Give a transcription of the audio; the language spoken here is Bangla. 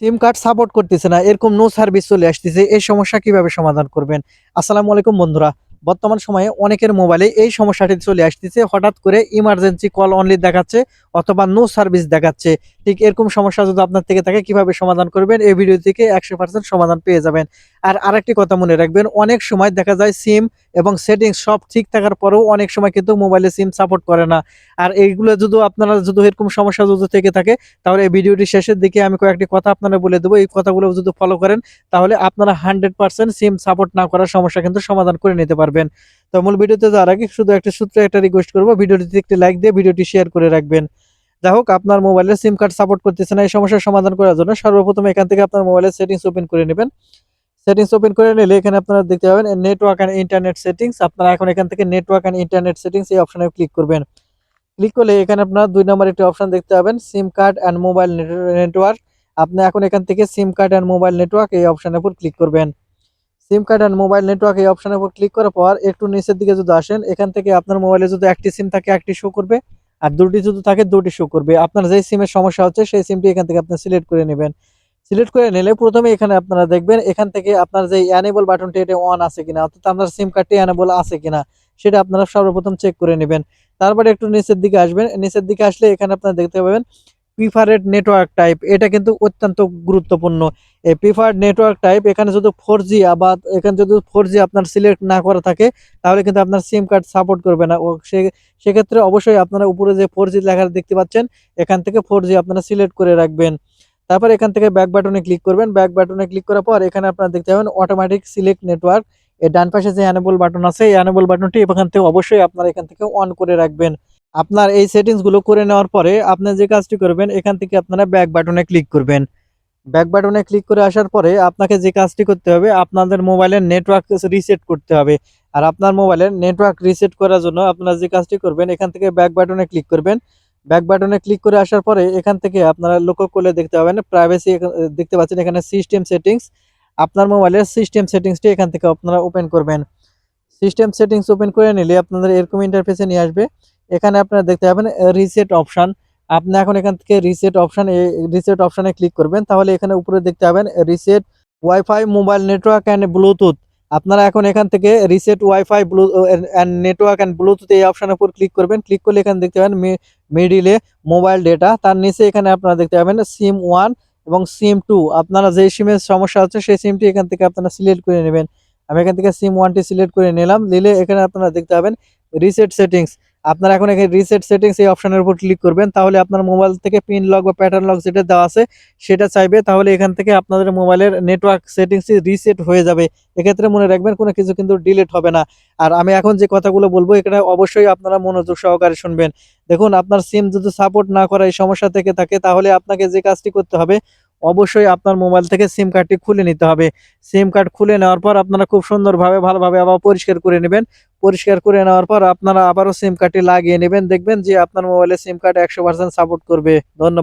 সিম কার্ড সাপোর্ট করতেছে না, এরকম নো সার্ভিস চলে আসতেছে, এই সমস্যা কীভাবে সমাধান করবেন? আসসালামু আলাইকুম বন্ধুরা, বর্তমান সময়ে অনেকের মোবাইলে এই সমস্যাটি চলে আসতেছে, হঠাৎ করে ইমার্জেন্সি কল অনলি দেখাচ্ছে অথবা নো সার্ভিস দেখাচ্ছে। ঠিক এরকম সমস্যা যদি আপনার থেকে থাকে, কীভাবে সমাধান করবেন? এই ভিডিও থেকে একশো পার্সেন্ট সমাধান পেয়ে যাবেন। আর আরেকটি কথা মনে রাখবেন, অনেক সময় দেখা যায় সিম এবং সেটিংস সব ঠিক থাকার পরেও অনেক সময় কিন্তু মোবাইলে সিম সাপোর্ট করে না। আর এইগুলো যদি আপনারা যদি এরকম সমস্যা যদি থেকে থাকে, তাহলে এই ভিডিওটি শেষের দিকে আমি কয়েকটি কথা আপনারা বলে দেবো। এই কথাগুলো যদি ফলো করেন, তাহলে আপনারা হান্ড্রেড পার্সেন্ট সিম সাপোর্ট না করার সমস্যা কিন্তু সমাধান করে নিতে পারবেন। তো মূল ভিডিওতে যাওয়ার আগে শুধু একটা সূত্রে একটা রিকোয়েস্ট করব ভিডিওটিতে একটি লাইক দিয়ে ভিডিওটি শেয়ার করে রাখবেন। যাই হোক, আপনার মোবাইলের সিম কার্ড সাপোর্ট করতেছে না, এই সমস্যার সমাধান করার জন্য সর্বপ্রথম এখান থেকে আপনার মোবাইলের সেটিংস ওপেন করে নেবেন। সেটিংস ওপেন করে নিলে এখানে আপনারা দেখতে পাবেন নেটওয়ার্ক অ্যান্ড ইন্টারনেট সেটিংস আপনারা এখন এখান থেকে নেটওয়ার্ক অ্যান্ড ইন্টারনেট সেটিংস এই অপশনে ক্লিক করবেন। ক্লিক করলে এখানে আপনারা দুই নম্বর একটি অপশন দেখতে পাবেন SIM card and mobile network আপনি এখন এখান থেকে SIM card and mobile network এই অপশনের উপর ক্লিক করবেন। SIM card and mobile network এই অপশনের উপর ক্লিক করার পর একটু নিচের দিকে যদি আসেন, এখান থেকে আপনার মোবাইলে যদি একটি সিম থাকে একটি শো করবে। আর দুটি যদি থাকে, দুটি শো করবে। আপনার যে সিমের সমস্যা হচ্ছে, সেই সিমটি এখান থেকে আপনি সিলেক্ট করে নেবেন। সিলেক্ট করে নিলে প্রথমে এখানে আপনারা দেখবেন, এখান থেকে আপনার যে অ্যানেবল বাটনটি এটা অন আছে কিনা, অর্থাৎ আপনার সিম কার্ডটি অ্যানেবল আছে কিনা, সেটা আপনারা সর্বপ্রথম চেক করে নেবেন। তারপরে একটু নিচের দিকে আসবেন। নিচের দিকে আসলে এখানে আপনারা দেখতে পাবেন প্রিফারেড নেটওয়ার্ক টাইপ এটা কিন্তু অত্যন্ত গুরুত্বপূর্ণ। এই প্রিফার্ড নেটওয়ার্ক টাইপ এখানে যদি ফোর জি আবার এখানে যদি ফোর জি আপনার সিলেক্ট না করা থাকে, তাহলে কিন্তু আপনার সিম কার্ড সাপোর্ট করবে না। ও সেক্ষেত্রে অবশ্যই আপনারা উপরে যে ফোর জি লেখা দেখতে পাচ্ছেন, এখান থেকে ফোর জি আপনারা সিলেক্ট করে রাখবেন। তারপর এখান থেকে ব্যাক বাটনে ক্লিক করবেন। ব্যাক বাটনে ক্লিক করার পর এখানে আপনারা দেখতে পাবেন অটোমেটিক সিলেক্ট নেটওয়ার্ক এর ডান পাশে যে অ্যানেবল বাটন আছে, এই অ্যানেবল বাটনটি এখান থেকে অবশ্যই আপনারা এখান থেকে অন করে রাখবেন। আপনার এই সেটিংসগুলো করে নেওয়ার পরে আপনি যে কাজটি করবেন, এখান থেকে আপনারা ব্যাক বাটনে ক্লিক করবেন। ব্যাক বাটনে ক্লিক করে আসার পরে আপনাকে যে কাজটি করতে হবে, আপনাদের মোবাইলের নেটওয়ার্ক রিসেট করতে হবে। আর আপনার মোবাইলের নেটওয়ার্ক রিসেট করার জন্য আপনারা যে কাজটি করবেন, এখান থেকে ব্যাক বাটনে ক্লিক করবেন। ব্যাক বাটনে ক্লিক করে আসার পরে এখান থেকে আপনারা লক্ষ্য করলে দেখতে পাবেন প্রাইভেসি দেখতে পাচ্ছেন এখানে সিস্টেম সেটিংস আপনার মোবাইলের সিস্টেম সেটিংসটি এখান থেকে আপনারা ওপেন করবেন। সিস্টেম সেটিংস ওপেন করে নিলে আপনাদের এরকম ইন্টারফেসে নিয়ে আসবে। এখানে আপনারা দেখতে পাবেন রিসেট অপশন আপনি এখন এখান থেকে রিসেট অপশন রিসেট অপশনে ক্লিক করবেন। তাহলে এখানে উপরে দেখতে পাবেন reset wifi mobile network and bluetooth আপনারা এখন এখান থেকে reset wifi blue and network and bluetooth এই অপশনের উপর ক্লিক করবেন। ক্লিক করলে এখানে দেখতে পাবেন মিডিলে মোবাইল ডেটা তার নিচে এখানে আপনারা দেখতে পাবেন সিম ওয়ান এবং সিম টু আপনারা যেই সিমের সমস্যা হচ্ছে, সেই সিমটি এখান থেকে আপনারা সিলেক্ট করে নেবেন। আমি এখান থেকে সিম ওয়ানটি সিলেক্ট করে নিলাম। নিলে এখানে আপনারা দেখতে পাবেন রিসেট সেটিংস আপনারা এখন এখানে রিসেট সেটিংস এই অপশনের উপর ক্লিক করবেন, তাহলে আপনার মোবাইল থেকে পিন লক বা প্যাটার্ন লক যেটা দেওয়া আছে, সেটা চাইবে, তাহলে এখান থেকে আপনাদের মোবাইলের নেটওয়ার্ক সেটিংস রিসেট হয়ে যাবে। এক্ষেত্রে মনে রাখবেন, কোনো কিছু কিন্তু ডিলিট হবে না। আর আমি এখন যে কথাগুলো বলব, এখানে অবশ্যই আপনারা মনোযোগ সহকারে শুনবেন। দেখুন, আপনার সিম যদি সাপোর্ট না করা এই সমস্যা থেকে থাকে, তাহলে আপনাকে যে কাজটি করতে হবে অবশ্যই আপনার মোবাইল থেকে সিম কার্ডটি খুলে নিতে হবে। সিম কার্ড খুলে নেওয়ার পর আপনারা খুব সুন্দরভাবে, ভালোভাবে আবার পরিষ্কার করে নেবেন। পরিষ্কার করে নেওয়ার পর আপনারা আবারও সিম কার্ডটি লাগিয়ে নেবেন। দেখবেন যে আপনার মোবাইলে সিম কার্ড একশো সাপোর্ট করবে। ধন্যবাদ।